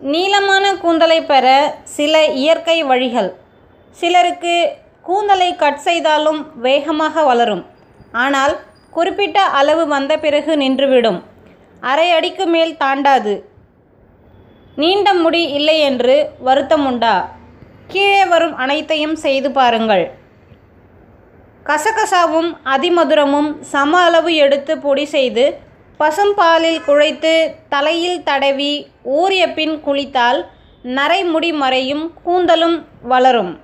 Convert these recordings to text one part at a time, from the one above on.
நீளமான கூந்தலை பெற சில இயற்கை வழிகள். சிலருக்கு கூந்தலை கட் செய்தாலும் வேகமாக வளரும். ஆனால் குறிப்பிட்ட அளவு வந்த பிறகு நின்றுவிடும். அரை அடிக்கு மேல் தாண்டாது. நீண்ட முடி இல்லை என்று வருத்தம் உண்டா கீழே வரும் அனைத்தையும் செய்து பாருங்கள். கசகசாவும் அதிமதுரமும் சம அளவு எடுத்து பொடி செய்து பசும்பாலில் குழைத்து தலையில் தடவி ஊறிய பின் குளித்தால் நரைமுடி மறையும் கூந்தலும் வளரும்.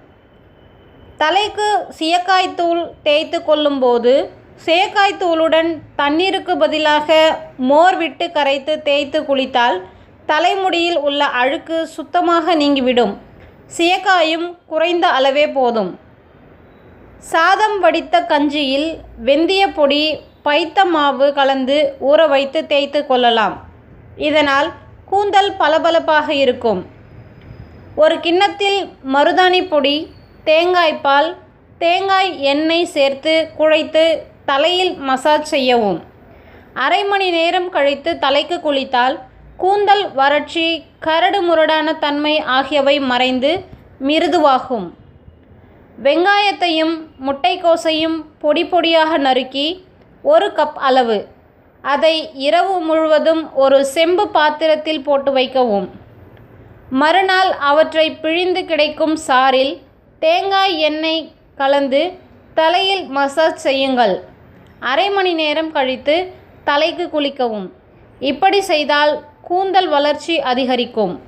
தலைக்கு சியக்காய்த்தூள் தூள் தேய்த்து கொள்ளும்போது சேக்காய்த்தூளுடன் தண்ணீருக்கு பதிலாக மோர் விட்டு கரைத்து தேய்த்து குளித்தால் தலைமுடியில் உள்ள அழுக்கு சுத்தமாக நீங்கிவிடும். சியக்காயும் குறைந்த அளவே போதும். சாதம் வடித்த கஞ்சியில் வெந்தய பொடி பைத்த மாவு கலந்து ஊற வைத்து தேய்த்து கொள்ளலாம். இதனால் கூந்தல் பளபளப்பாக இருக்கும். ஒரு கிண்ணத்தில் மருதாணி பொடி தேங்காய் பால் தேங்காய் எண்ணெய் சேர்த்து குழைத்து தலையில் மசாஜ் செய்யவும். அரை மணி நேரம் கழித்து தலைக்கு குளித்தால் கூந்தல் வறட்சி கரடு முரடான தன்மை ஆகியவை மறைந்து மிருதுவாகும். வெங்காயத்தையும் முட்டைக்கோசையும் பொடி பொடியாக நறுக்கி ஒரு கப் அளவு. அதை இரவு முழுவதும் ஒரு செம்பு பாத்திரத்தில் போட்டு வைக்கவும். மறுநாள் அவற்றை பிழிந்து கிடைக்கும் சாறில் தேங்காய் எண்ணெய் கலந்து தலையில் மசாஜ் செய்யுங்கள். அரை மணி நேரம் கழித்து தலைக்கு குளிக்கவும். இப்படி செய்தால் கூந்தல் வளர்ச்சி அதிகரிக்கும்.